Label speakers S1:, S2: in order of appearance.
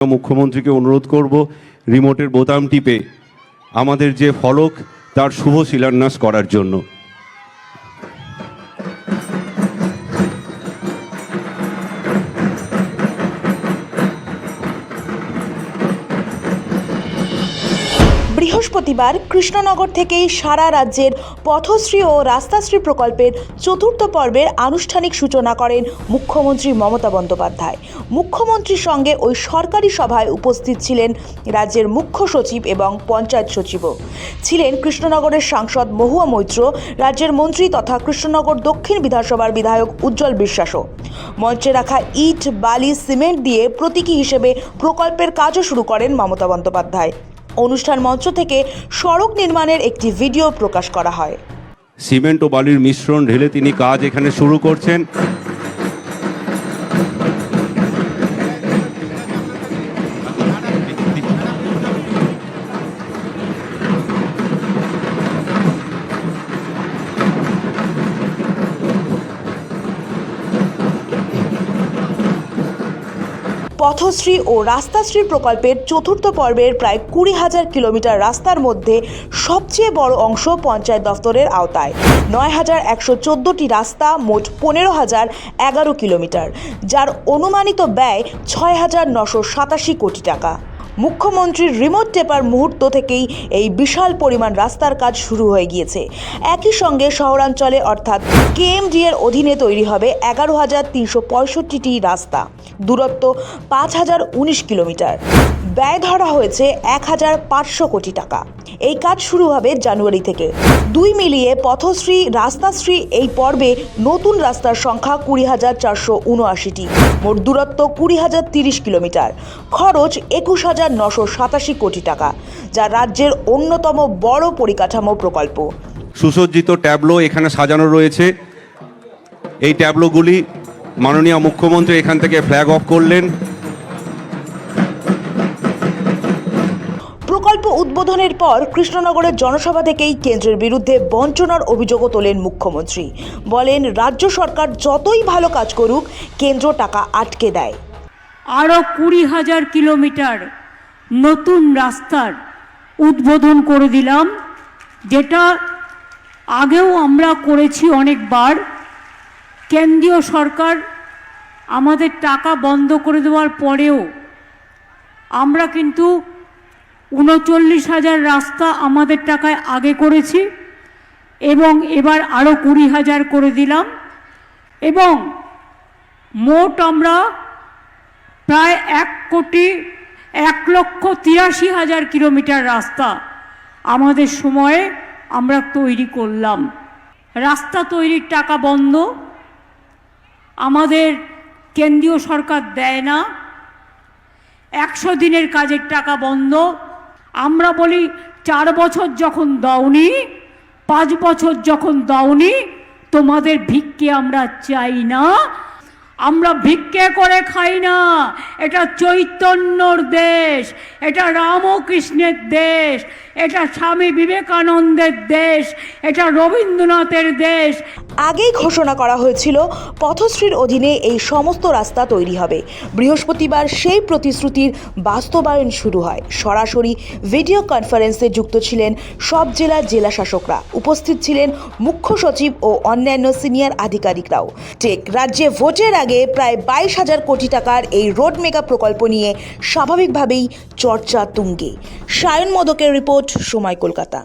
S1: মুখ্যমন্ত্রীকে অনুরোধ করব রিমোটের বোতাম টিপে আমাদের যে ফলক তার শুভ শিলান্যাস করার জন্য।
S2: বৃহস্পতিবার কৃষ্ণনগর থেকেই সারা রাজ্যের পথশ্রী ও রাস্তাশ্রী প্রকল্পের চতুর্থ পর্বের আনুষ্ঠানিক সূচনা করেন মুখ্যমন্ত্রী মমতা বন্দ্যোপাধ্যায়। মুখ্যমন্ত্রীর সঙ্গে ওই সরকারি সভায় উপস্থিত ছিলেন রাজ্যের মুখ্য সচিব এবং পঞ্চায়েত সচিবও। ছিলেন কৃষ্ণনগরের সাংসদ মহুয়া মৈত্র, রাজ্যের মন্ত্রী তথা কৃষ্ণনগর দক্ষিণ বিধানসভার বিধায়ক উজ্জ্বল বিশ্বাসও। মঞ্চে রাখা ইট, বালি, সিমেন্ট দিয়ে প্রতীকী হিসেবে প্রকল্পের কাজও শুরু করেন মমতা বন্দ্যোপাধ্যায়। অনুষ্ঠান মঞ্চ থেকে সড়ক নির্মাণের একটি ভিডিও প্রকাশ করা হয়।
S1: সিমেন্ট ও বালির মিশ্রণ ঢেলে তিনি কাজ এখানে শুরু করছেন।
S2: পথশ্রী ও রাস্তাশ্রী প্রকল্পের চতুর্থ পর্বের প্রায় কুড়ি হাজার কিলোমিটার রাস্তার মধ্যে সবচেয়ে বড় অংশ পঞ্চায়েত দফতরের আওতায়। নয় হাজার একশো চোদ্দোটি রাস্তা মোট পনেরো হাজার এগারো কিলোমিটার, যার অনুমানিত ব্যয় ছয় হাজার নশো সাতাশি কোটি টাকা। মুখ্যমন্ত্রীর রিমোট টেপার মুহূর্ত থেকেই এই বিশাল পরিমাণ রাস্তার কাজ শুরু হয়ে গিয়েছে। একই সঙ্গে শহরাঞ্চলে অর্থাৎ কেএমডি এর অধীনে তৈরি হবে এগারো হাজার তিনশো পঁয়ষট্টিটি রাস্তা। দূরত্ব পাঁচ হাজার উনিশ কিলোমিটার। ব্যয় ধরা হয়েছে এক হাজার পাঁচশো কোটি টাকা। এই কাজ শুরু হবে জানুয়ারি থেকে। দুই মিলিয়ে পথশ্রী, রাস্তাশ্রী এই পর্বে নতুন রাস্তার সংখ্যা কুড়ি হাজার চারশো উনআশিটি। মোট দূরত্ব কুড়ি হাজার তিরিশ কিলোমিটার। খরচ একুশ হাজার নশো সাতাশি কোটি টাকা যা রাজ্যের অন্যতম বড় পরিকাঠামো প্রকল্প।
S1: সুসজ্জিত ট্যাবলো এখানে সাজানো রয়েছে। এই ট্যাবলোগুলি মাননীয় মুখ্যমন্ত্রী এখান থেকে ফ্ল্যাগ অফ করলেন।
S2: প্রকল্প উদ্বোধনের পর কৃষ্ণনগরের জনসভা থেকেই কেন্দ্রের বিরুদ্ধে বঞ্চনার অভিযোগও তোলেন মুখ্যমন্ত্রী। বলেন রাজ্য সরকার যতই ভালো কাজ করুক কেন্দ্র টাকা আটকে দেয়।
S3: আরও কুড়ি হাজার কিলোমিটার নতুন রাস্তার উদ্বোধন করে দিলাম, যেটা আগেও আমরা করেছি অনেকবার। কেন্দ্রীয় সরকার আমাদের টাকা বন্ধ করে দেওয়ার পরেও আমরা কিন্তু উনচল্লিশ হাজার রাস্তা আমাদের টাকায় আগে করেছি এবং এবার আরও কুড়ি হাজার করে দিলাম। এবং মোট আমরা প্রায় এক কোটি এক লক্ষ তিরাশি হাজার কিলোমিটার রাস্তা আমাদের সময়ে আমরা তৈরি করলাম। রাস্তা তৈরির টাকা বন্ধ। আমাদের কেন্দ্রীয় সরকার দেয় না। একশো দিনের কাজের টাকা বন্ধ। আমরা বলি, চার বছর যখন দাওনি, পাঁচ বছর যখন দাওনি, তোমাদের ভিক্ষে আমরা চাই না। আমরা ভিক্ষে করে খাই না। এটা চৈতন্যর দেশ। এটা রামকৃষ্ণের দেশ, এটা স্বামী বিবেকানন্দের দেশ, এটা রবীন্দ্রনাথের দেশ।
S2: আগেই ঘোষণা করা হয়েছিল, পথশ্রীর অধীনে এই সমস্ত রাস্তা তৈরি হবে। বৃহস্পতিবার সেই প্রতিশ্রুতির বাস্তবায়ন শুরু হয়। সরাসরি ভিডিও কনফারেন্সে যুক্ত ছিলেন সব জেলার জেলা শাসকরা উপস্থিত ছিলেন মুখ্য সচিব ও অন্যান্য সিনিয়র আধিকারিকরাও। টেক রাজ্যে ভোটের আগে প্রায় বাইশ হাজার কোটি টাকার এই রোড মেগা প্রকল্প নিয়ে স্বাভাবিকভাবেই চর্চা তুঙ্গে। সায়ন মদকের রিপোর্ট সময় কলকাতা।